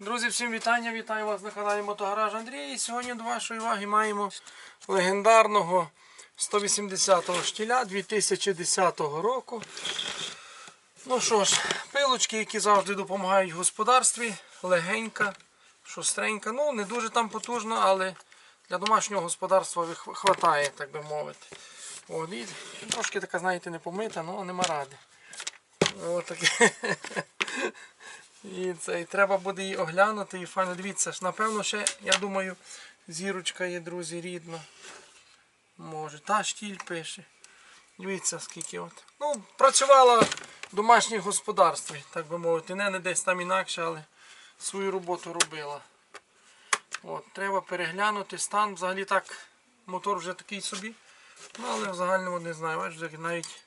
Друзі, всім вітання! Вітаю вас на каналі Мотогараж Андрій. І сьогодні до вашої уваги маємо легендарного 180-го штіля 2010 року. Ну що ж, пилочки, які завжди допомагають господарстві, легенька, шустренька. Ну, не дуже там потужно, але для домашнього господарства хватає, так би мовити. От, і трошки така, знаєте, не помита, але нема ради. Ось таке. І це і треба буде її оглянути і файно. Дивіться ж, напевно, ще, я думаю, зірочка є, друзі, рідна. Може. Та штіль пише. Дивіться, скільки от. Ну, працювала в домашніх господарстві, так би мовити. Не, не десь там інакше, але свою роботу робила. От, треба переглянути стан. Взагалі так, мотор вже такий собі. Ну, але в загальному не знаю. Бачите, навіть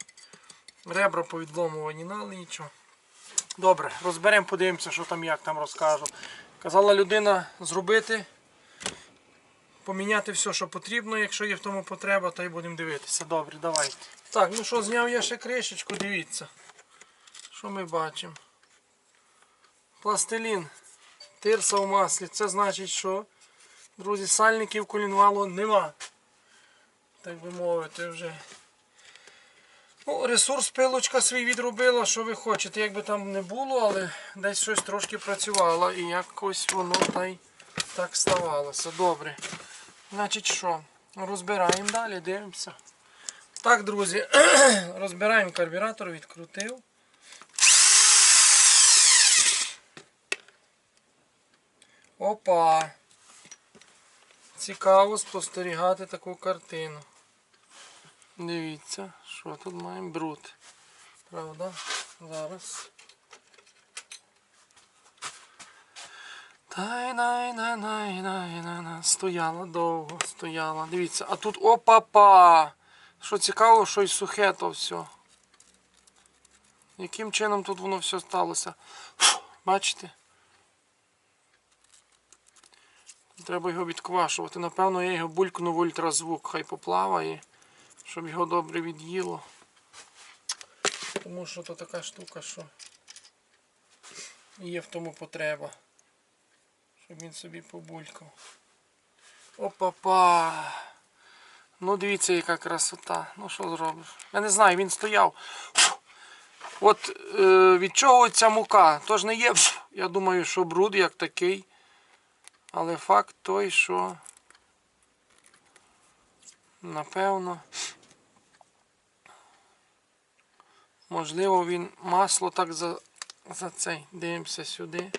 ребра повідломувані, ну, але нічого. Добре, розберемо, подивимося, що там як там розкажу. Казала людина зробити, поміняти все, що потрібно, якщо є в тому потреба, то й будемо дивитися. Добре, давайте. Так, ну що, зняв я ще кришечку, дивіться. Що ми бачимо? Пластилін. Тирса в маслі. Це значить, що, друзі, сальників колінвалу нема. Так би мовити, вже. Ну, ресурс пилочка свій відробила, що ви хочете, як би там не було, але десь щось трошки працювало і якось воно та й так ставалося. Добре. Значить що? Розбираємо далі, дивимося. Так, друзі, розбираємо карбюратор, відкрутив. Опа! Цікаво спостерігати таку картину. Дивіться, що тут маємо бруд. Правда? Зараз. тай най най най най най най Стояла довго, стояла. Дивіться, а тут опа-па! Що цікаво, що й сухе то все. Яким чином тут воно все сталося? Фу, Бачите? Треба його відквашувати. Напевно, я його булькну в ультразвук, хай поплаває щоб його добре від'їло. Тому що то така штука, що є в тому потреба. Щоб він собі побулькав. Опа-па! Ну дивіться, яка красота. Ну що зробиш? Я не знаю, він стояв. От е, від чого ця мука? Тож не є, я думаю, що бруд як такий. Але факт той, що напевно. Можливо, він масло так за, за цей. Дивимося сюди.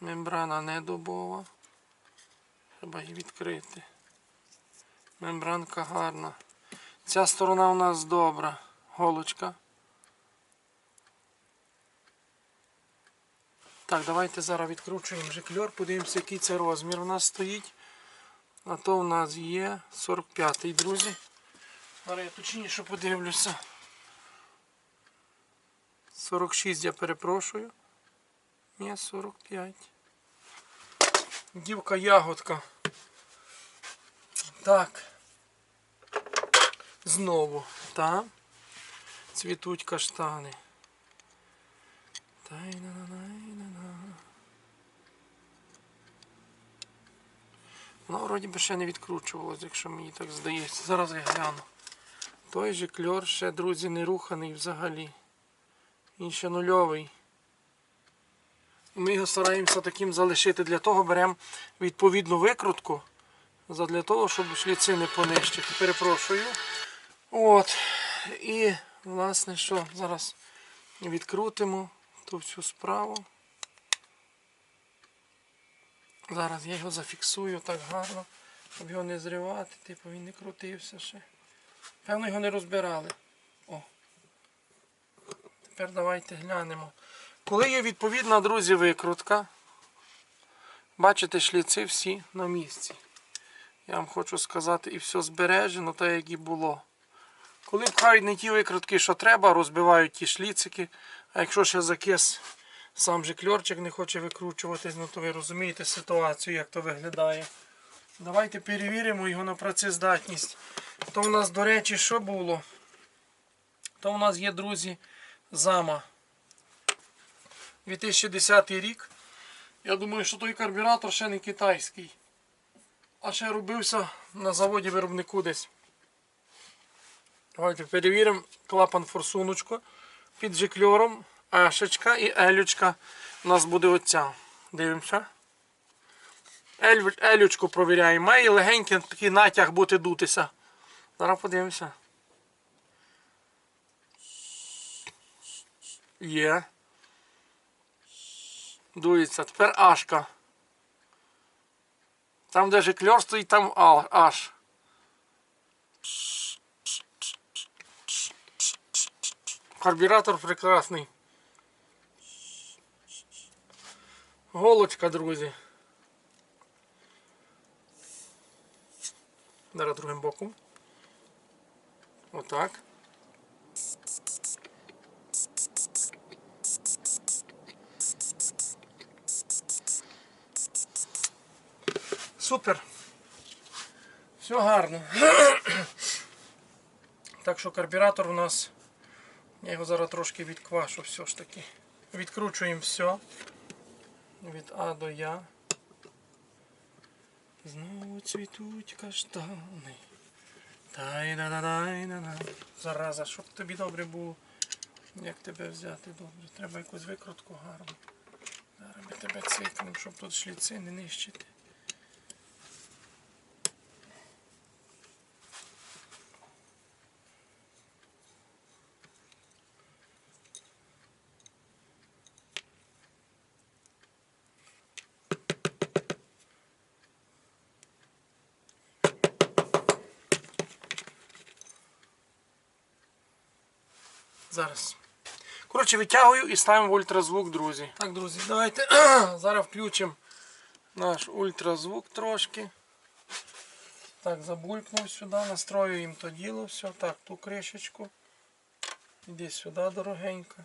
Мембрана не дубова. Треба її відкрити. Мембранка гарна. Ця сторона у нас добра. Голочка. Так, давайте зараз відкручуємо жикльор, подивимося, який це розмір у нас стоїть. А то у нас є 45-й, друзі. Зараз я точніше подивлюся. 46 я перепрошую. Ні, 45. Дівка ягодка. Так. Знову. Та. Цвітуть каштани. Тай-на-на-най-на-на. Воно вроді би ще не відкручувалось, якщо мені так здається. Зараз я гляну. Той же кльор ще, друзі, не руханий взагалі. Він ще нульовий. Ми його стараємося таким залишити. Для того беремо відповідну викрутку. Для того, щоб шліци не понищити. Перепрошую. От. І, власне, що, зараз відкрутимо ту всю справу. Зараз я його зафіксую так гарно, щоб його не зривати, типу він не крутився ще. Певно, його не розбирали. О. Тепер давайте глянемо. Коли є відповідна, друзі, викрутка, бачите, шліци всі на місці. Я вам хочу сказати, і все збережено, так як і було. Коли пхають не ті викрутки, що треба, розбивають ті шліцики. А якщо ще закис сам же кльорчик не хоче викручуватись, ну то ви розумієте ситуацію, як то виглядає. Давайте перевіримо його на працездатність. То у нас, до речі, що було? То у нас є, друзі, зама. 2010 рік. Я думаю, що той карбюратор ще не китайський. А ще робився на заводі виробнику десь. Давайте перевіримо клапан форсуночку під жикльором, Ешечка і елючка. У нас буде оця. Дивимося. Елючку провіряємо. Має легенький такий натяг бути дутися. Зараз подивимося. Є. Дується. Тепер ашка. Там, де жикльор стоїть, там аш. Карбюратор прекрасний. Голочка, друзі. Зараз другим боком. Отак. Супер. Все гарно. Так що карбюратор у нас. Я його зараз трошки відквашу все ж таки. Відкручуємо все. Від А до Я. Знову цвітуть каштани. тай да да дай да да Зараза, щоб тобі добре було. Як тебе взяти добре? Треба якусь викрутку гарну. Зараз ми тебе цикнемо, щоб тут шліци не нищити. Зараз. Коротше, витягую і ставимо в ультразвук, друзі. Так, друзі, давайте зараз включимо наш ультразвук трошки. Так, забулькнув сюди, настроюємо то діло, все. Так, ту кришечку. Іди сюди, дорогенька.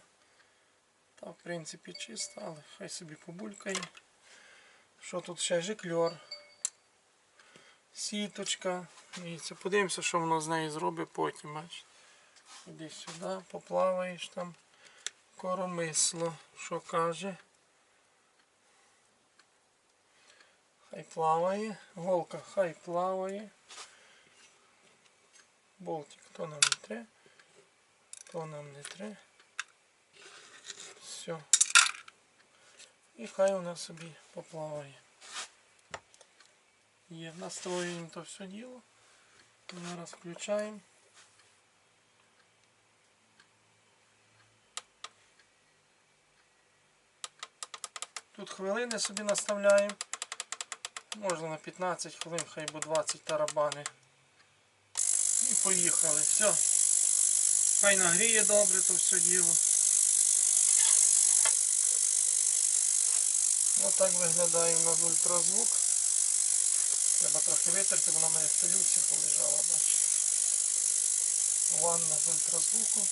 Та, в принципі, чисто, але хай собі побулькає. Що тут ще жикльор. Сіточка. Дивіться, подивимося, що воно з нею зробить потім, бачите. Іди сюди, поплаваєш там. Коромисло, що каже. Хай плаває. Голка хай плаває. Болтик то нам не треба. То нам не треба. Все. І хай вона собі поплаває. Є, настроюємо то все діло. Зараз включаємо. Тут хвилини собі наставляємо. Можна на 15 хвилин, хай бо 20 тарабани. І поїхали. Все. Хай нагріє добре то все діло. Отак виглядає у нас ультразвук. Треба трохи витерти, воно в мене в пилюці полежало, бачите. Ванна з ультразвуку.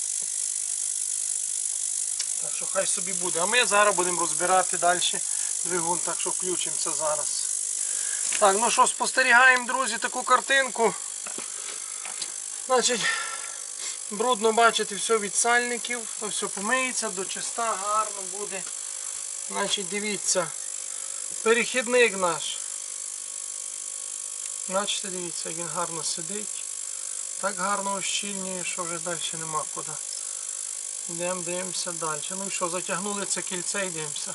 Що хай собі буде. А ми зараз будемо розбирати далі двигун, так що включимося зараз. Так, ну що, спостерігаємо, друзі, таку картинку. Значить, брудно бачити все від сальників, то все помиється, до чиста, гарно буде. Значить, дивіться, перехідник наш. Бачите, дивіться, як він гарно сидить. Так гарно ощільнює, що вже далі нема куди. Йдемо, дивимося далі. Ну що, затягнули це кільце і дивимося.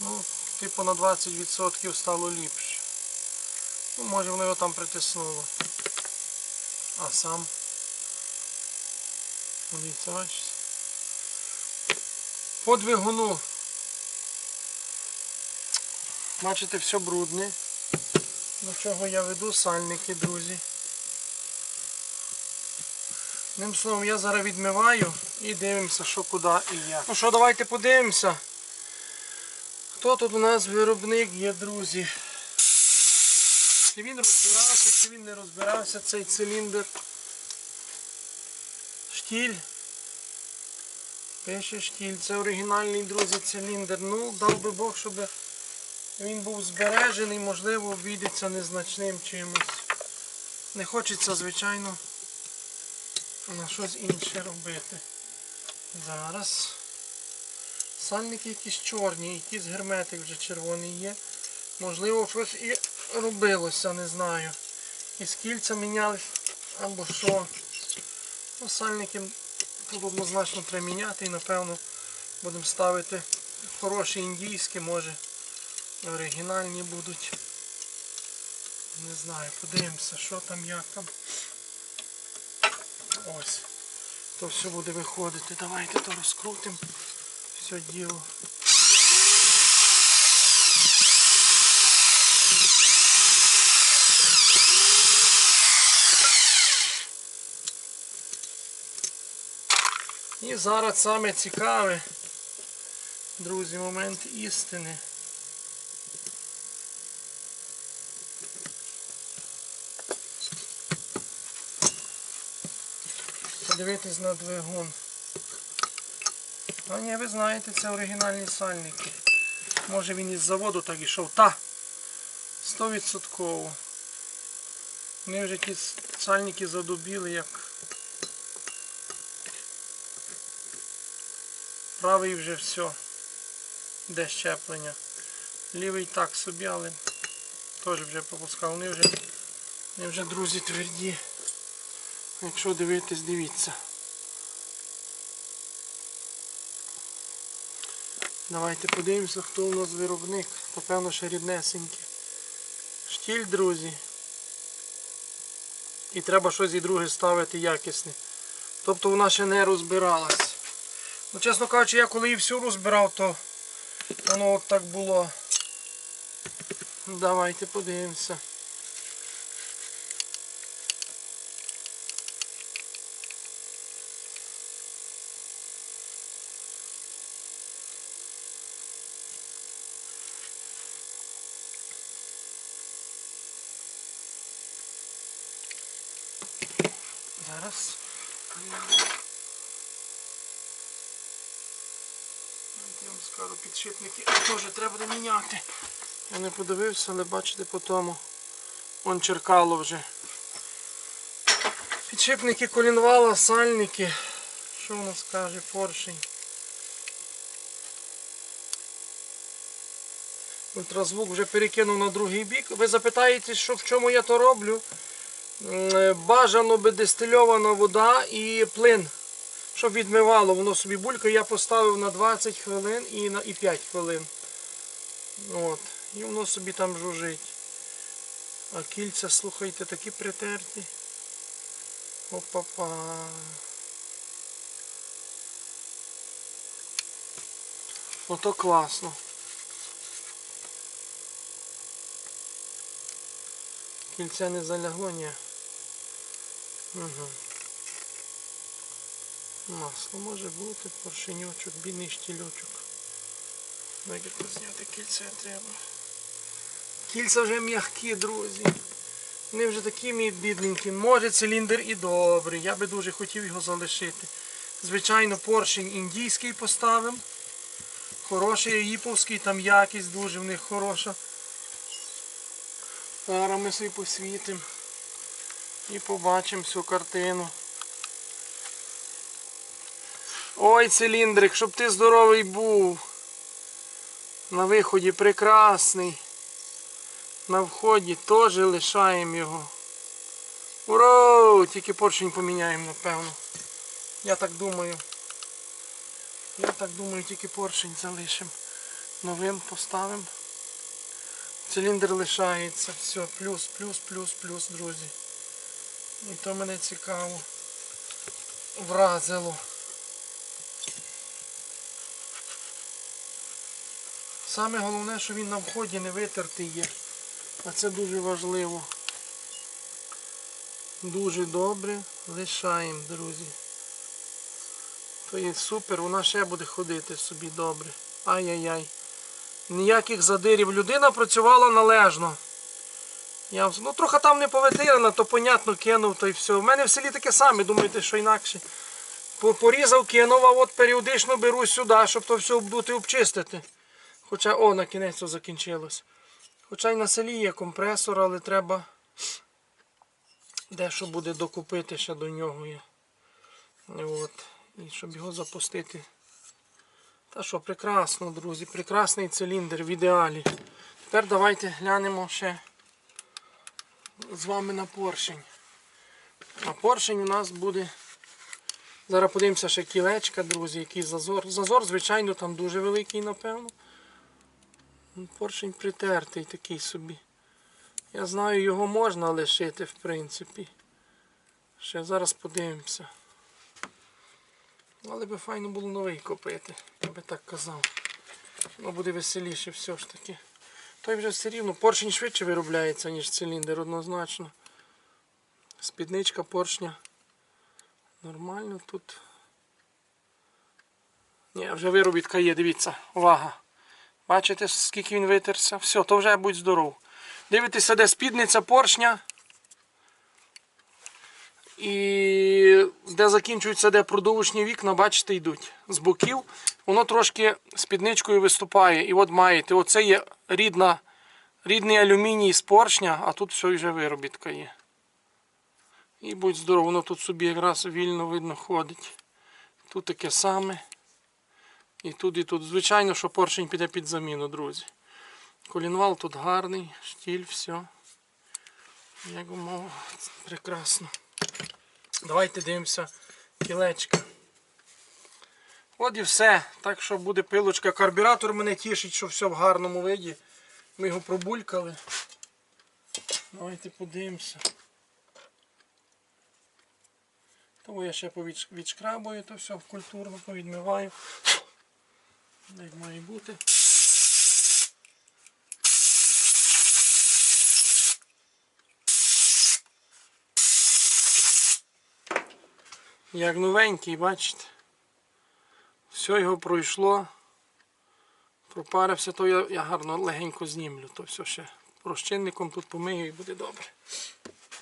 Ну, типу на 20% стало ліпше. Ну, може воно його там притиснуло. А сам. Дивіться, бачите. По двигуну. Бачите, все брудне. До чого я веду сальники, друзі. Одним словом, я зараз відмиваю і дивимося, що куди і як. Ну що, давайте подивимося. Хто тут у нас виробник є, друзі? Чи він розбирався, чи він не розбирався, цей циліндр. Штіль. Пише штіль. Це оригінальний, друзі, циліндр. Ну, дав би Бог, щоб він був збережений, можливо, обійдеться незначним чимось. Не хочеться, звичайно на щось інше робити. Зараз Сальники якісь чорні, якийсь герметик вже червоний є. Можливо, щось і робилося, не знаю. Із кільця міняли або що. Ну, сальники тут однозначно треба міняти і напевно будемо ставити хороші індійські, може оригінальні будуть. Не знаю, подивимося, що там, як там. Ось. То все буде виходити. Давайте то розкрутимо. Все діло. І зараз саме цікаве, друзі, момент істини. Подивитись на двигун. А ні, ви знаєте, це оригінальні сальники. Може він із заводу так ішов. Та! 100%. Вони вже ті сальники задубіли як. Правий вже все. Де щеплення. Лівий так собі, але теж вже попускав. Вони вже, вони вже друзі тверді. Якщо дивитись, дивіться. Давайте подивимося, хто у нас виробник. Напевно, ще ріднесенький. Штіль, друзі. І треба щось і друге ставити якісне. Тобто вона ще не розбиралась. Ну, чесно кажучи, я коли її всю розбирав, то воно от так було. Давайте подивимося. Зараз. Я вам скажу, підшипники теж треба буде міняти. Я не подивився, але бачите по тому. Вон черкало вже. Підшипники колінвала, сальники. Що у нас каже поршень? Ультразвук вже перекинув на другий бік. Ви запитаєте, що в чому я то роблю? Е, Бажано би дистильована вода і плин, щоб відмивало, воно собі булькає. Я поставив на 20 хвилин і на і 5 хвилин. От. І воно собі там жужить. А кільця, слухайте, такі притерті. Опа-па. Ото класно. Кільця не залягло, ні. Угу. Масло може бути, поршеньочок, бідний штільочок. Як зняти кільця треба. Кільця вже м'які, друзі. Вони вже такі мій бідненькі. Може циліндр і добрий. Я би дуже хотів його залишити. Звичайно, поршень індійський поставимо. Хороший їповський, там якість дуже в них хороша. Зараз ми посвітимо і побачимо всю картину. Ой, циліндрик, щоб ти здоровий був. На виході прекрасний. На вході теж лишаємо його. Ура! Тільки поршень поміняємо, напевно. Я так думаю. Я так думаю, тільки поршень залишимо. Новим поставимо. Циліндр лишається. Все, плюс, плюс, плюс, плюс, друзі. І то мене цікаво. Вразило. Саме головне, що він на вході не витертий є. А це дуже важливо. Дуже добре лишаємо, друзі. То є супер, вона ще буде ходити собі добре. Ай-яй-яй. Ніяких задирів. Людина працювала належно. Я, ну трохи там не повитирана, то понятно кинув, то й все. У мене в селі таке саме, думаєте, що інакше. Порізав, кинув, а от періодично беру сюди, щоб то все обдути, обчистити. Хоча, о, на кінець закінчилось. Хоча й на селі є компресор, але треба дещо буде докупити ще до нього. От. І щоб його запустити, Та що, прекрасно, друзі, прекрасний циліндр в ідеалі. Тепер давайте глянемо ще з вами на поршень. А поршень у нас буде. Зараз подивимося ще кілечка, друзі, який зазор. Зазор, звичайно, там дуже великий, напевно. Ну, Поршень притертий такий собі. Я знаю, його можна лишити, в принципі. Ще зараз подивимося. Але би файно було новий купити, я би так казав. Воно буде веселіше все ж таки. Той вже все рівно, поршень швидше виробляється, ніж циліндр, однозначно. Спідничка поршня. Нормально тут. Ні, вже виробітка є, дивіться, увага. Бачите, скільки він витерся? Все, то вже будь здоров. Дивитеся, де спідниця поршня. І де закінчуються, де продовжні вікна, бачите, йдуть з боків. Воно трошки спідничкою виступає. І от маєте, оце є рідна, рідний алюміній з поршня, а тут все вже виробітка є. І будь здоров, воно тут собі якраз вільно видно ходить. Тут таке саме. І тут, і тут. Звичайно, що поршень піде під заміну, друзі. Колінвал тут гарний, штіль, все. Як умова, прекрасно. Давайте дивимося кілечка. От і все. Так що буде пилочка. Карбюратор мене тішить, що все в гарному виді. Ми його пробулькали. Давайте подивимося. Тому я ще відшкрабую, то все культурно повідмиваю. Як має бути. Як новенький, бачите. Все його пройшло. Пропарився, то я, я гарно легенько знімлю. То все ще розчинником тут помию і буде добре.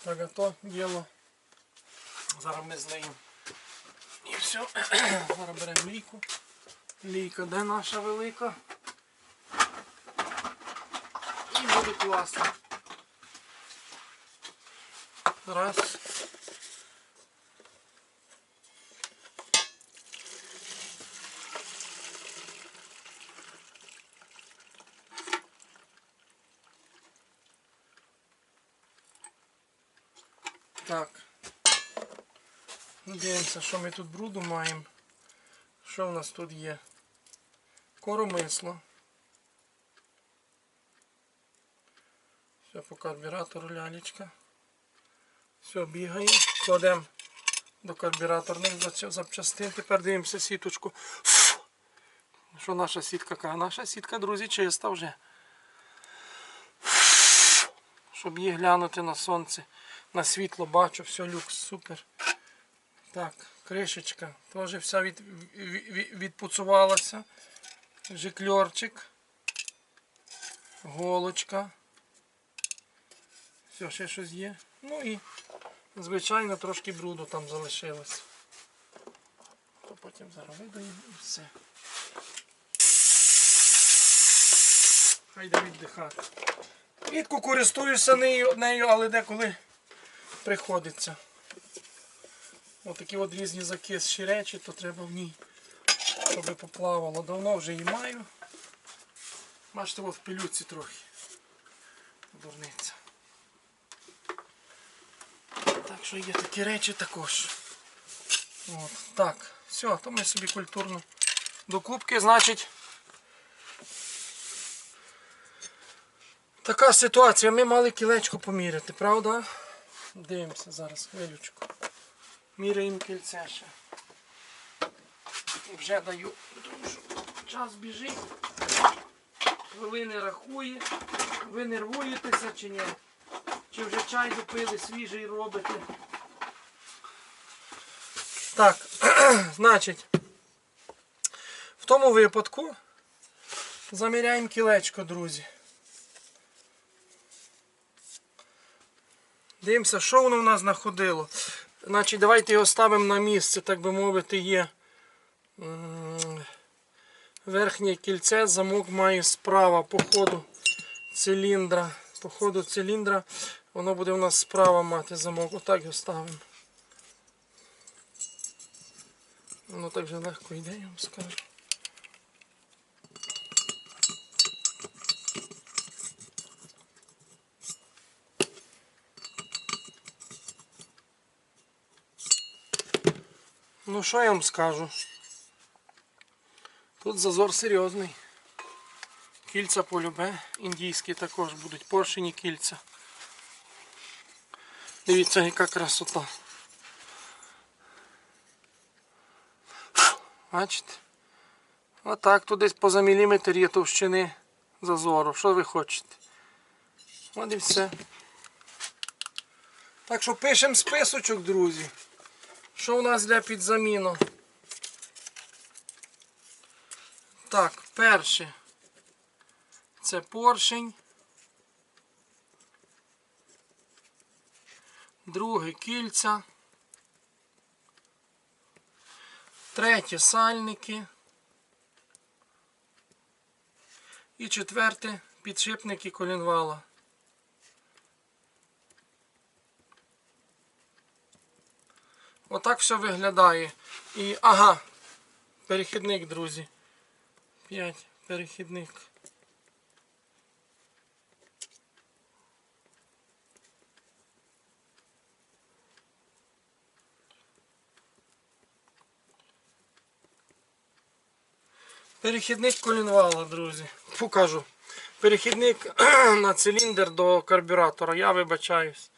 Так, а то діло. Зараз ми злиємо. І все. Зараз беремо лійку. Лійка, де наша велика? І буде класно. Раз. Так. Дивимося, що ми тут бруду маємо. Що в нас тут є? Коромисло. Все по карбюратору лялечка. Все, бігає. Кладемо до карбюраторних запчастин. Тепер дивимося сіточку. Що наша сітка каже? Наша сітка, друзі, чиста вже. Щоб її глянути на сонце, на світло бачу, все люкс, супер. Так, кришечка теж вся від, від, від- відпуцувалася. Жикльорчик. Голочка. Все, ще щось є. Ну і, звичайно, трошки бруду там залишилось. То потім зараз видаємо і все. Хайде віддихати. Рідко користуюся нею, нею, але деколи приходиться. Отакі от різні закисші речі, то треба в ній, щоб поплавало. Давно вже її маю. Бачите, в пилюці трохи. Дурниця. Так що є такі речі також. От, так, все, то ми собі культурно до кубки, значить. Така ситуація. Ми мали кілечко поміряти, правда? Дивимося зараз хвилючку. Міряємо кільце ще. І вже даю, тому час біжить. Хвилини рахує. Ви нервуєтеся чи ні? Чи вже чай допили, свіжий робите? Так, значить, в тому випадку заміряємо кілечко, друзі. Дивимося, що воно в нас знаходило. Значить, давайте його ставимо на місце, так би мовити, є верхнє кільце, замок має справа по ходу циліндра. По ходу циліндра воно буде у нас справа мати замок. Отак його ставимо. Воно так же легко йде, я вам скажу. Ну що я вам скажу? Тут зазор серйозний. Кільця полюбе, індійські також будуть, поршені кільця. Дивіться, яка красота. Бачите? Отак, тут десь поза міліметр є товщини зазору. Що ви хочете? От і все. Так що пишемо списочок, друзі. Що у нас для під заміну? Так, перше. Це поршень. Друге кільця. Третє сальники. І четверте підшипники колінвала. Отак все виглядає. І ага, перехідник, друзі. 5 перехідник. Перехідник колінвала, друзі. Покажу. Перехідник на циліндр до карбюратора. Я вибачаюсь.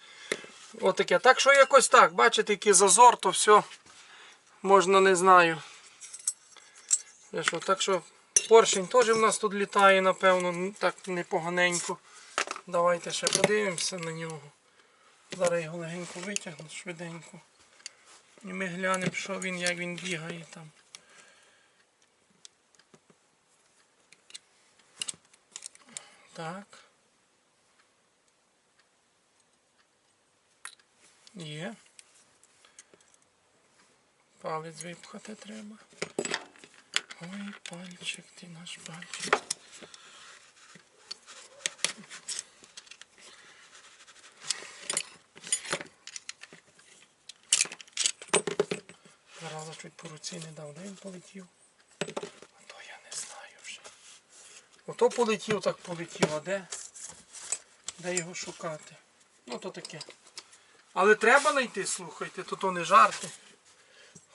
Отаке. Так що якось так. Бачите, який зазор, то все можна не знаю. Так що поршень теж в нас тут літає, напевно, так непоганенько. Давайте ще подивимося на нього. Зараз його легенько витягну, швиденько. І ми глянемо, що він, як він бігає там. Так. Є. Палець випхати треба. Ой, пальчик, ти наш пальчик. Зараза чуть по руці не дав, де він полетів? А то я не знаю вже. Ото полетів, так полетів, а де? Де його шукати? Ну то таке. Але треба знайти, слухайте, то то не жарти.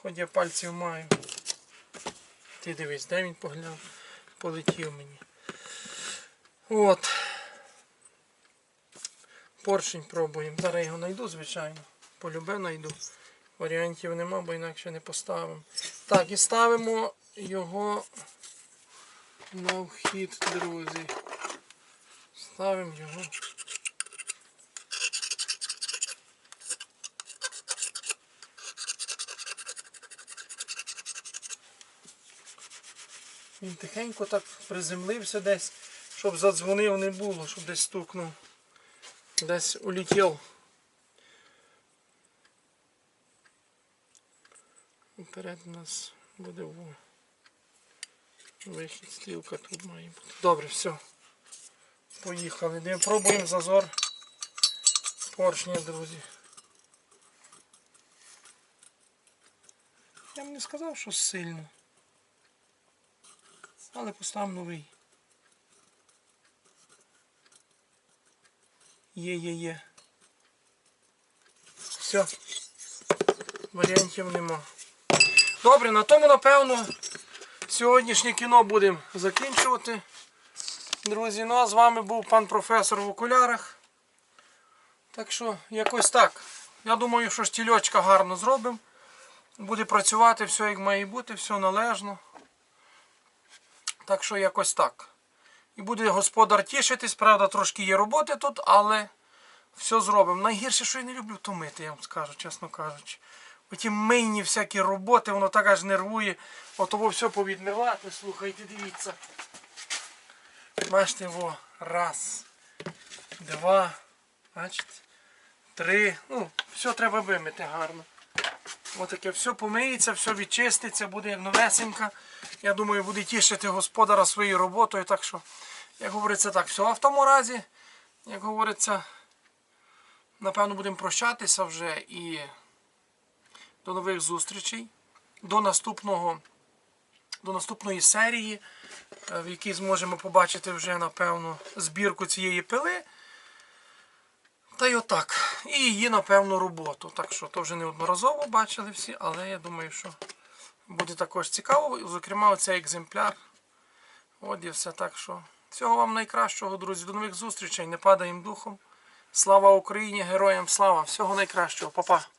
Хоч я пальців маю. Ти дивись, де він погляв? Полетів мені. От. Поршень пробуємо. Зараз його знайду, звичайно. Полюбе знайду. Варіантів нема, бо інакше не поставимо. Так, і ставимо його на вхід, друзі. Ставимо його. Він тихенько так приземлився десь, щоб задзвонив не було, щоб десь стукнув. Десь улетів. Вперед у нас буде. Вихід, стрілка тут має бути. Добре, все. Поїхали. Де пробуємо зазор поршня, друзі. Я б не сказав, що сильно. Але постав новий. Є, є, є. Все. Варіантів нема. Добре, на тому, напевно, сьогоднішнє кіно будемо закінчувати. Друзі, ну а з вами був пан професор в окулярах. Так що, якось так. Я думаю, що штільочка гарно зробимо. Буде працювати все як має бути, все належно. Так що якось так. І буде господар тішитись, правда, трошки є роботи тут, але все зробимо. Найгірше, що я не люблю, то мити, я вам скажу, чесно кажучи. Оті мийні всякі роботи, воно так аж нервує. Отого все повідмивати, слухайте, дивіться. Бачите, во, раз, два, бачите, три. Ну, все треба вимити гарно. Отаке все помиється, все відчиститься, буде як новесенька. Я думаю, буде тішити господара своєю роботою. Так що, як говориться, так, все. В тому разі, як говориться, напевно, будемо прощатися вже і до нових зустрічей, до наступного, до наступної серії, е, в якій зможемо побачити вже, напевно, збірку цієї пили. Та й отак. і її, напевно, роботу. Так що то вже неодноразово бачили всі, але я думаю, що буде також цікаво. Зокрема, оцей екземпляр. От і все так що. Всього вам найкращого, друзі. До нових зустрічей. Не падаємо духом. Слава Україні, героям слава! Всього найкращого, Па-па!